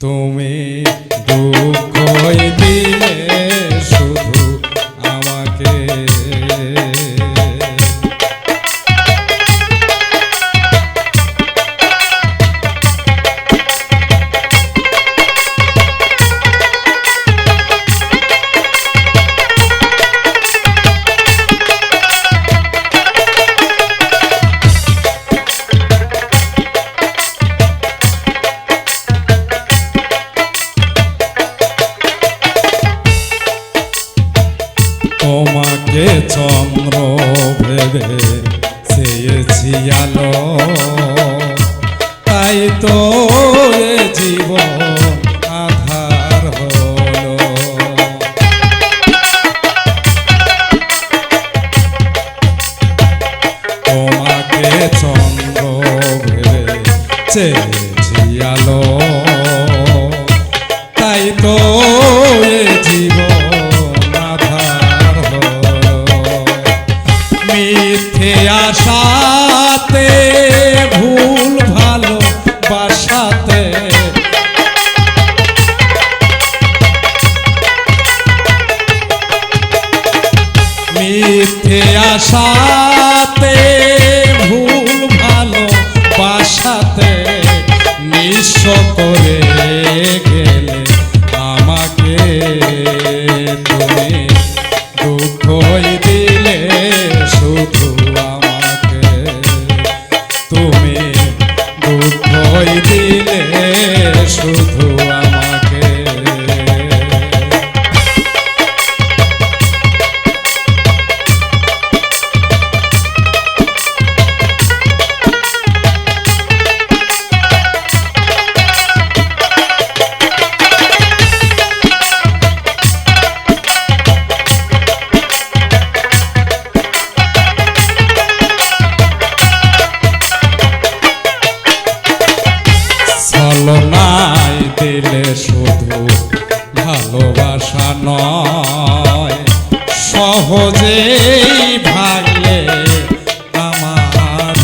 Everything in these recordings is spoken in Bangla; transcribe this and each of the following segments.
তুমি দুঃখ দিলে চন্দ্র ভেবে চেয়েছি আলো। তাই তো জীবন আধার তোমাকে চন্দ্র তাই তো আশাতে ভুল ভালো বাসাতে। মিথ্যে আশাতে ভুল ভালো বাসাতে নিঃস্ব করে নয়। সহজেই ভাগলে আমার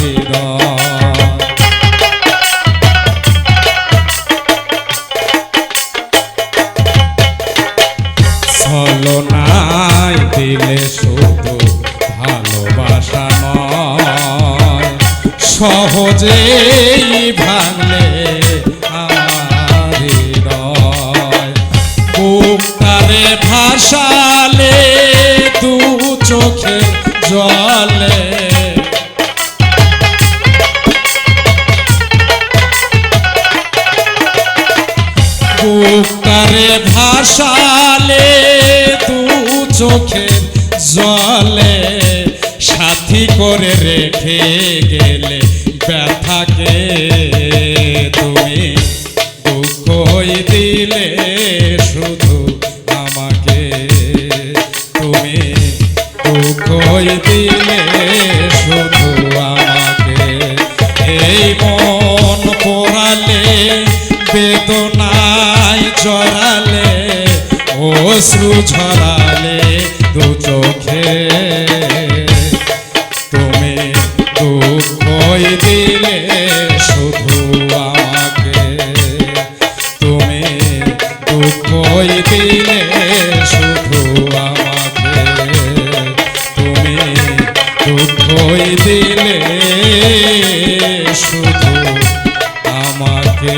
ছলনায় দিলে শুধু ভালোবাসা নয়। সহজেই ভাঙলে বুকটারে ভাসালে দু চোখে জলে। বুকটারে ভাসালে দু চোখে জলে। সাথী করে রেখে গেলে ব্যথাকে এই মন পোড়ালে বেদনায় জড়ালে অশ্রু ঝরালে দু চোখে। তুমি দুঃখ দিলে শুধু আমাকে